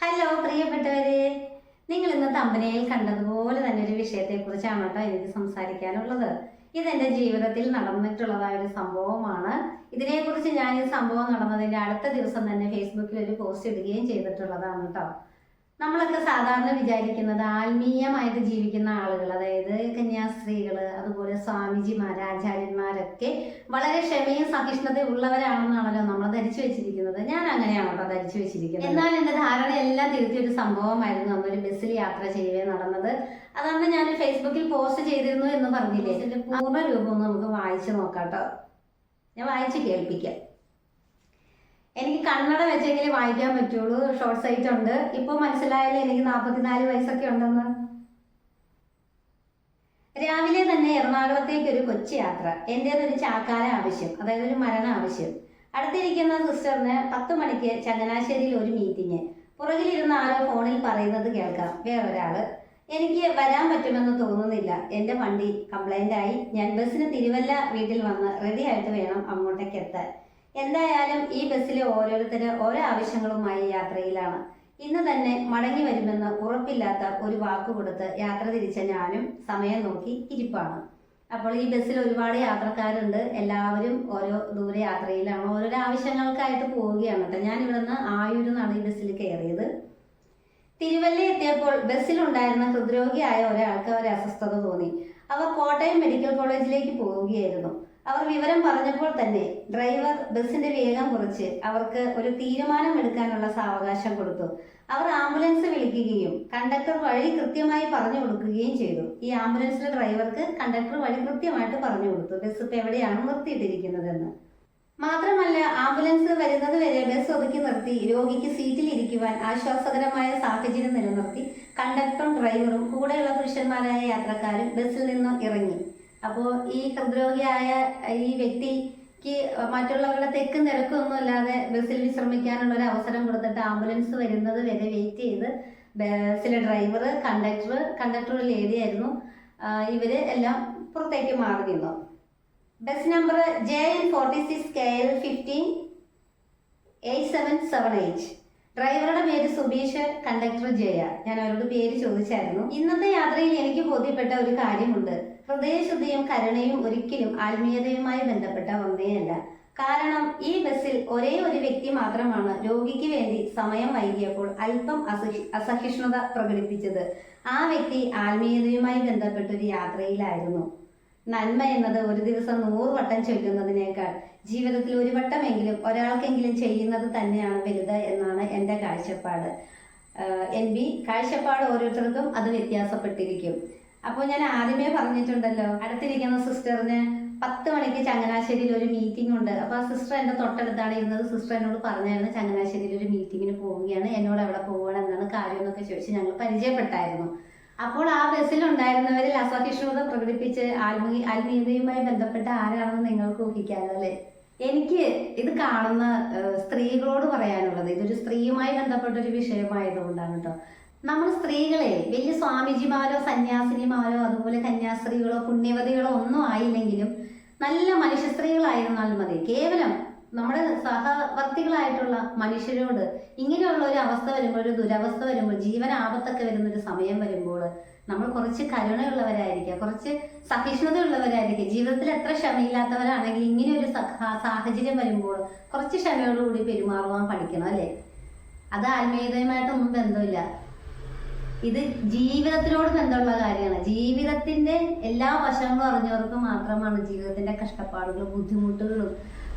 Hello പ്രിയപ്പെട്ടവരെ. നിങ്ങൾ ഇന്ന് തമ്പനയിൽ കണ്ടതുപോലെ തന്നെ ഒരു വിഷയത്തെക്കുറിച്ചാണ് കേട്ടോ എനിക്ക് സംസാരിക്കാനുള്ളത്. ഇത് എന്റെ ജീവിതത്തിൽ നടന്നിട്ടുള്ളതായ ഒരു സംഭവമാണ്. ഇതിനെക്കുറിച്ച് ഞാൻ ഈ സംഭവം നടന്നതിന്റെ അടുത്ത ദിവസം തന്നെ ഫേസ്ബുക്കിൽ ഒരു പോസ്റ്റ് ഇടുകയും ചെയ്തിട്ടുള്ളതാണ് കേട്ടോ. നമ്മളൊക്കെ സാധാരണ വിചാരിക്കുന്നത് ആത്മീയമായിട്ട് ജീവിക്കുന്ന ആളുകൾ അതായത് കന്യാസ്ത്രീകൾ അതുപോലെ സ്വാമിജിമാർ ആചാര്യന്മാരൊക്കെ വളരെ ക്ഷമയും സഹിഷ്ണുതയും ഉള്ളവരാണെന്നാണല്ലോ നമ്മൾ ധരിച്ചു വെച്ചിരിക്കുന്നത്. ഞാൻ അങ്ങനെയാണ് കേട്ടോ ധരിച്ചു വെച്ചിരിക്കുന്നത്. എന്നാൽ എന്റെ ധാരണ എല്ലാം തിരുത്തിയ ഒരു സംഭവമായിരുന്നു അന്നൊരു ബസ്സിൽ യാത്ര ചെയ്യവേ നടന്നത്. അതാണ് ഞാൻ ഫേസ്ബുക്കിൽ പോസ്റ്റ് ചെയ്തിരുന്നു എന്ന് പറഞ്ഞില്ലേ? പൂർണ രൂപം നമുക്ക് വായിച്ചു നോക്കാം കേട്ടോ. ഞാൻ വായിച്ചു കേൾപ്പിക്കാം. എനിക്ക് കണ്ണട വെച്ചെങ്കിൽ വായിക്കാൻ പറ്റുള്ളൂ. ഷോർട്ട് സൈറ്റ് ഉണ്ട്. ഇപ്പൊ മനസ്സിലായാലും എനിക്ക് നാൽപ്പത്തിനാല് വയസ്സൊക്കെ ഉണ്ടെന്ന്. രാവിലെ തന്നെ എറണാകുളത്തേക്ക് ഒരു കൊച്ചു യാത്ര. എന്റേതൊരു ചാക്കാല ആവശ്യം അതായത് ഒരു മരണ ആവശ്യം. അടുത്തിരിക്കുന്ന സിസ്റ്ററിന് പത്ത് മണിക്ക് ചങ്ങനാശ്ശേരിയിൽ ഒരു മീറ്റിംഗ് പുറകിലിരുന്ന ആരോ ഫോണിൽ പറയുന്നത് കേൾക്കാം. വേറൊരാൾ എനിക്ക് വരാൻ പറ്റുമെന്ന് തോന്നുന്നില്ല. എന്റെ വണ്ടി കംപ്ലൈന്റ് ആയി. ഞാൻ ബസ്സിന് തിരുവല്ല വീട്ടിൽ വന്ന് റെഡി ആയിട്ട് വേണം അങ്ങോട്ടേക്ക് എത്താൻ. എന്തായാലും ഈ ബസ്സിലെ ഓരോരുത്തര് ഓരോ ആവശ്യങ്ങളുമായി യാത്രയിലാണ്. ഇന്ന് തന്നെ മടങ്ങി വരുമെന്ന് ഉറപ്പില്ലാത്ത ഒരു വാക്ക് കൊടുത്ത് യാത്ര തിരിച്ച ഞാനും സമയം നോക്കി ഇരിപ്പാണ്. അപ്പോൾ ഈ ബസ്സിൽ ഒരുപാട് യാത്രക്കാരുണ്ട്. എല്ലാവരും ഓരോ ദൂര യാത്രയിലാണ്. ഓരോരോ ആവശ്യങ്ങൾക്കായിട്ട് പോവുകയാണ് കേട്ടോ. ഞാൻ ഇവിടുന്ന് ആയൂരിൽ നിന്നാണ് ഈ ബസ്സിൽ കയറിയത്. തിരുവല്ല എത്തിയപ്പോൾ ബസ്സിലുണ്ടായിരുന്ന ഹൃദ്രോഗിയായ ഒരാൾക്ക് ഒരു അസ്വസ്ഥത തോന്നി. അവർ കോട്ടയം മെഡിക്കൽ കോളേജിലേക്ക് പോവുകയായിരുന്നു. അവർ വിവരം പറഞ്ഞപ്പോൾ തന്നെ ഡ്രൈവർ ബസിന്റെ വേഗം കുറച്ച് അവർക്ക് ഒരു തീരുമാനം എടുക്കാനുള്ള സാവകാശം കൊടുത്തു. അവർ ആംബുലൻസ് വിളിക്കുകയും കണ്ടക്ടർ വഴി കൃത്യമായി പറഞ്ഞു കൊടുക്കുകയും ചെയ്തു. ഈ ആംബുലൻസിലെ ഡ്രൈവർക്ക് കണ്ടക്ടർ വഴി കൃത്യമായിട്ട് പറഞ്ഞു കൊടുത്തു. ബസ് ഇപ്പൊ എവിടെയാണ് നിർത്തിയിട്ടിരിക്കുന്നതെന്ന്. മാത്രമല്ല ആംബുലൻസ് വരുന്നത് വരെ ബസ് ഒതുക്കി നിർത്തി രോഗിക്ക് സീറ്റിൽ ഇരിക്കുവാൻ ആശ്വാസകരമായ സാഹചര്യം നിലനിർത്തി കണ്ടക്ടറും ഡ്രൈവറും കൂടെയുള്ള പുരുഷന്മാരായ യാത്രക്കാരും ബസ്സിൽ നിന്നും ഇറങ്ങി. അപ്പോൾ ഈ ഹൃദ്രോഗിയായ ഈ വ്യക്തിക്ക് മറ്റുള്ളവരുടെ തെക്കും തിരക്കും ഒന്നും ഇല്ലാതെ ബസ്സിൽ വിശ്രമിക്കാനുള്ള ഒരു അവസരം കൊടുത്തിട്ട് ആംബുലൻസ് വരുന്നത് വരെ വെയിറ്റ് ചെയ്ത് ബസ്സിലെ ഡ്രൈവർ കണ്ടക്ടർ കണ്ടക്ടർ ലേഡിയായിരുന്നു ഇവർ എല്ലാം പുറത്തേക്ക് മാറി നിന്നു. Bus number J N forty six K L fifteen eight seven seven eight ഡ്രൈവറുടെ പേര് സുബീഷ് കണ്ടക്ടർ ജയ. ഞാൻ അവരോട് പേര് ചോദിച്ചായിരുന്നു. ഇന്നത്തെ യാത്രയിൽ എനിക്ക് ബോധ്യപ്പെട്ട ഒരു കാര്യമുണ്ട്. ഹൃദയശുദ്ധിയും കരുണയും ഒരിക്കലും ആത്മീയതയുമായി ബന്ധപ്പെട്ട ഒന്നേയല്ല. കാരണം ഈ ബസ്സിൽ ഒരേ ഒരു വ്യക്തി മാത്രമാണ് രോഗിക്ക് വേണ്ടി സമയം വൈകിയപ്പോൾ അല്പം അസഹി അസഹിഷ്ണുത പ്രകടിപ്പിച്ചത്. ആ വ്യക്തി ആത്മീയതയുമായി ബന്ധപ്പെട്ട ഒരു യാത്രയിലായിരുന്നു. നന്മ എന്നത് ഒരു ദിവസം നൂറ് വട്ടം ചൊല്ലുന്നതിനേക്കാൾ ജീവിതത്തിൽ ഒരു വട്ടമെങ്കിലും ഒരാൾക്കെങ്കിലും ചെയ്യുന്നത് തന്നെയാണ് വലുത് എന്നാണ് എന്റെ കാഴ്ചപ്പാട്. എൻ ബി കാഴ്ചപ്പാട് ഓരോരുത്തർക്കും അത് വ്യത്യാസപ്പെട്ടിരിക്കും. അപ്പോൾ ഞാൻ ആദ്യമേ പറഞ്ഞിട്ടുണ്ടല്ലോ അടുത്തിരിക്കുന്ന സിസ്റ്ററിന് പത്ത് മണിക്ക് ചങ്ങനാശ്ശേരിയിൽ ഒരു മീറ്റിംഗ് ഉണ്ട്. അപ്പോൾ ആ സിസ്റ്റർ എന്റെ തൊട്ടടുത്താണ് ഇരുന്നത്. സിസ്റ്റർ എന്നോട് പറഞ്ഞായിരുന്നു ചങ്ങനാശ്ശേരിയിൽ ഒരു മീറ്റിങ്ങിന് പോവുകയാണ്. എന്നോട് അവിടെ പോവുകയാണ് എന്നാണ് കാര്യം എന്നൊക്കെ ചോദിച്ച് ഞങ്ങൾ പരിചയപ്പെട്ടായിരുന്നു. അപ്പോൾ ആ ബസ്സിൽ ഉണ്ടായിരുന്നവരിൽ അസഹിഷ്ണുത പ്രകടിപ്പിച്ച് ആത്മീയ ആത്മീയതയുമായി ബന്ധപ്പെട്ട ആരാണെന്ന് നിങ്ങൾക്ക് ഊഹിക്കാമല്ലോ അല്ലേ? എനിക്ക് ഇത് കാണുന്ന സ്ത്രീകളോട് പറയാനുള്ളത് ഇതൊരു സ്ത്രീയുമായി ബന്ധപ്പെട്ട ഒരു വിഷയമായതുകൊണ്ടാണ് കേട്ടോ. നമ്മൾ സ്ത്രീകളെ വലിയ സ്വാമിജിമാരോ സന്യാസിനിമാരോ അതുപോലെ കന്യാസ്ത്രീകളോ പുണ്യവതികളോ ഒന്നും ആയില്ലെങ്കിലും നല്ല മനുഷ്യ സ്ത്രീകളായിരുന്നാൽ മതി. കേവലം നമ്മുടെ സഹവർത്തികളായിട്ടുള്ള മനുഷ്യരോട് ഇങ്ങനെയുള്ള ഒരു അവസ്ഥ വരുമ്പോൾ ഒരു ദുരവസ്ഥ വരുമ്പോൾ ജീവൻ ആപത്തൊക്കെ വരുന്ന ഒരു സമയം വരുമ്പോൾ നമ്മൾ കുറച്ച് കരുണയുള്ളവരായിരിക്കുക കുറച്ച് സഹിഷ്ണുതയുള്ളവരായിരിക്കുക. ജീവിതത്തിൽ എത്ര ക്ഷമയില്ലാത്തവരാണെങ്കിൽ ഇങ്ങനെ ഒരു സാഹചര്യം വരുമ്പോൾ കുറച്ച് ക്ഷമയോടുകൂടി പെരുമാറുവാൻ പഠിക്കണം അല്ലേ? അത് ആത്മീയതയുമായിട്ടൊന്നും ബന്ധമില്ല. ഇത് ജീവിതത്തിനോട് ബന്ധമുള്ള കാര്യമാണ്. ജീവിതത്തിന്റെ എല്ലാ വശങ്ങളും അറിഞ്ഞവർക്ക് മാത്രമാണ് ജീവിതത്തിന്റെ കഷ്ടപ്പാടുകളും ബുദ്ധിമുട്ടുകളും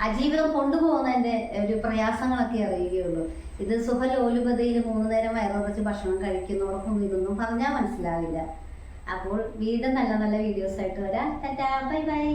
ആ ജീവിതം കൊണ്ടുപോകുന്നതിന്റെ ഒരു പ്രയാസങ്ങളൊക്കെ അറിയുകയുള്ളൂ. ഇത് സുഖലോലുപതയിൽ മൂന്ന് നേരം വയറുറച്ച് ഭക്ഷണം കഴിക്കുന്നവർക്കും ഇതൊന്നും പറഞ്ഞാൽ മനസ്സിലാവില്ല. അപ്പോൾ വീണ്ടും നല്ല നല്ല വീഡിയോസ് ആയിട്ട് വരാം. Tata bye bye.